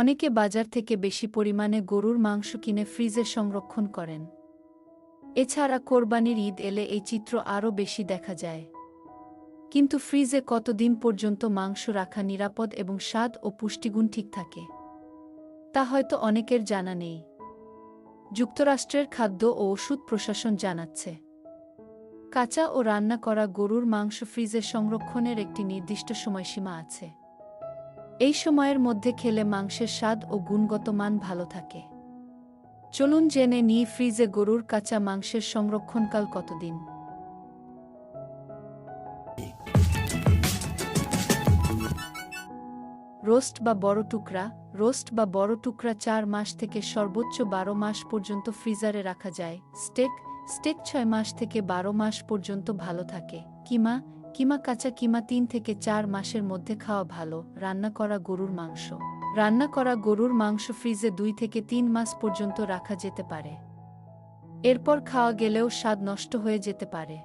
অনেকে বাজার থেকে বেশি পরিমাণে গরুর মাংস কিনে ফ্রিজে সংরক্ষণ করেন। এছাড়া কোরবানির ঈদ এলে এই চিত্র আরও বেশি দেখা যায়। কিন্তু ফ্রিজে কতদিন পর্যন্ত মাংস রাখা নিরাপদ এবং স্বাদ ও পুষ্টিগুণ ঠিক থাকে, তা হয়তো অনেকের জানা নেই। যুক্তরাষ্ট্রের খাদ্য ও ওষুধ প্রশাসন জানাচ্ছে, কাঁচা ও রান্না করা গরুর মাংস ফ্রিজে সংরক্ষণের একটি নির্দিষ্ট সময়সীমা আছে। এই সময়ের মধ্যে খেলে মাংসের স্বাদ ও গুণগত মান ভালো থাকে। চলুন জেনে নিই ফ্রিজে গরুর কাঁচা মাংসের সংরক্ষণকাল কতদিন। রোস্ট বা বড় টুকরা, রোস্ট বা বড় টুকরা চার মাস থেকে সর্বোচ্চ বারো মাস পর্যন্ত ফ্রিজারে রাখা যায়। স্টেক স্টেক ছয় মাস থেকে বারো মাস পর্যন্ত ভালো থাকে। কিমা কিমা কাঁচা কিমা তিন থেকে চার মাসের মধ্যে খাওয়া ভালো, রান্না করা গরুর মাংস। রান্না করা গরুর মাংস ফ্রিজে দুই থেকে তিন মাস পর্যন্ত রাখা যেতে পারে। এরপর খাওয়া গেলেও স্বাদ নষ্ট হয়ে যেতে পারে।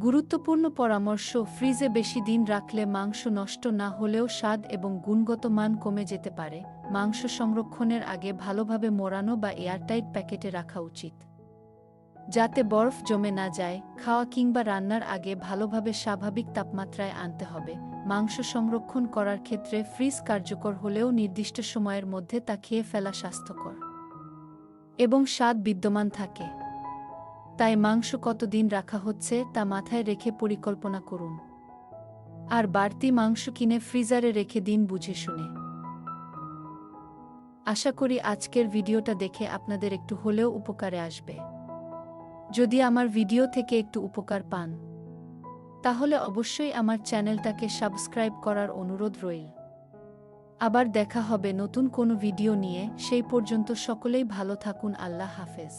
গুরুত্বপূর্ণ পরামর্শ, ফ্রিজে বেশি দিন রাখলে মাংস নষ্ট না হলেও স্বাদ এবং গুণগত মান কমে যেতে পারে। মাংস সংরক্ষণের আগে ভালোভাবে মোড়ানো বা এয়ারটাইট প্যাকেটে রাখা উচিত। যাতে বরফ জমে না যায়, খাওয়া কিংবা রান্নার আগে ভালোভাবে স্বাভাবিক তাপমাত্রায় আনতে হবে। মাংস সংরক্ষণ করার ক্ষেত্রে ফ্রিজ কার্যকর হলেও নির্দিষ্ট সময়ের মধ্যে তা খেয়ে ফেলা স্বাস্থ্যকর এবং স্বাদ বিদ্যমান থাকে। তাই মাংস কতদিন রাখা হচ্ছে তা মাথায় রেখে পরিকল্পনা করুন। আর বাড়তি মাংস কিনে ফ্রিজারে রেখে দিন বুঝে শুনে। আশা করি আজকের ভিডিওটা দেখে আপনাদের একটু হলেও উপকারে আসবে। যদি আমার ভিডিও থেকে একটু উপকার পান, তাহলে অবশ্যই আমার চ্যানেলটাকে সাবস্ক্রাইব করার অনুরোধ রইল। আবার দেখা হবে নতুন কোনো ভিডিও নিয়ে, সেই পর্যন্ত সকলেই ভালো থাকুন, আল্লাহ হাফেজ।